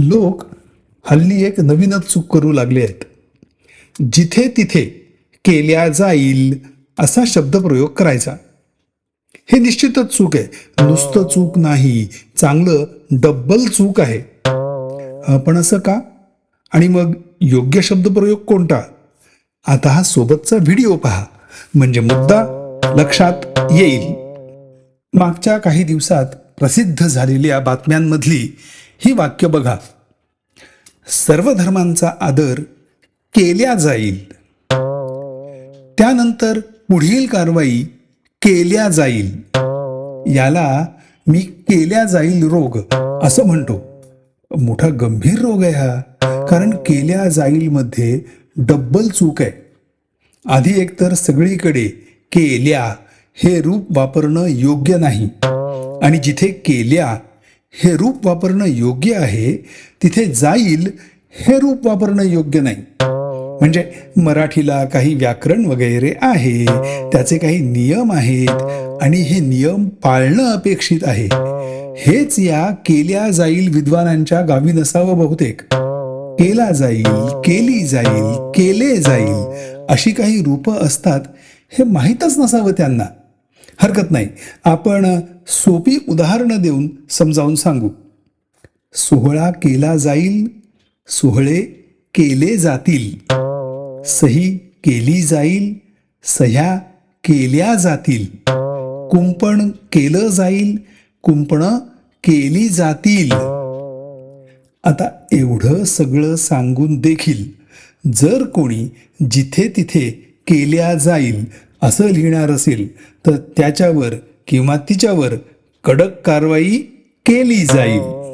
लोक हल्ली एक नवीनच चूक करू लागले आहेत. जिथे तिथे केल्या जाईल असा शब्दप्रयोग करायचा. हे निश्चितच चूक आहे. नुसतं चूक नाही चांगलं डब्बल चूक आहे. पण असं का? आणि मग योग्य शब्दप्रयोग कोणता? आता हा सोबतचा व्हिडिओ पहा. म्हणजे मुद्दा लक्षात येईल. मागच्या काही दिवसात प्रसिद्ध झालेल्या बातम्यांमधली ही वाक्य बघा. सर्व धर्मांचा आदर केल्या जाईल. त्यानंतर पुढील कारवाई केल्या जाईल. याला मी केल्या जाईल रोग असं म्हणतो. मोठा गंभीर रोग आहे हा कारण केल्या जाईल मध्ये डब्बल चूक आहे. आधी एकतर सगळीकडे केल्या हे रूप वापरणं योग्य नाही. आणि जिथे केल्या हे रूप वापरणं योग्य आहे तिथे जाईल हे रूप वापरणं योग्य नाही. म्हणजे मराठीला काही व्याकरण वगैरे आहे त्याचे काही नियम आहेत आणि हे नियम पाळणं अपेक्षित आहे. हेच या केल्या जाईल विद्वानांच्या गावी नसावं बहुतेक. केला जाईल केली जाईल केले जाईल अशी काही रूपं असतात हे माहीतच नसावं त्यांना. हरकत नाही. आपण सोपी उदाहरणं देऊन समजावून सांगू. सोहळा केला जाईल सोहळे केले जातील. सही केली जाईल सह्या केल्या जातील. कुंपण केलं जाईल कुंपणं केली जातील. आता एवढं सगळं सांगून देखील जर कोणी जिथे तिथे केल्या जाईल असं लिहिणार असेल तर त्याच्यावर किंवा तिच्यावर कडक कारवाई केली जाईल. हो.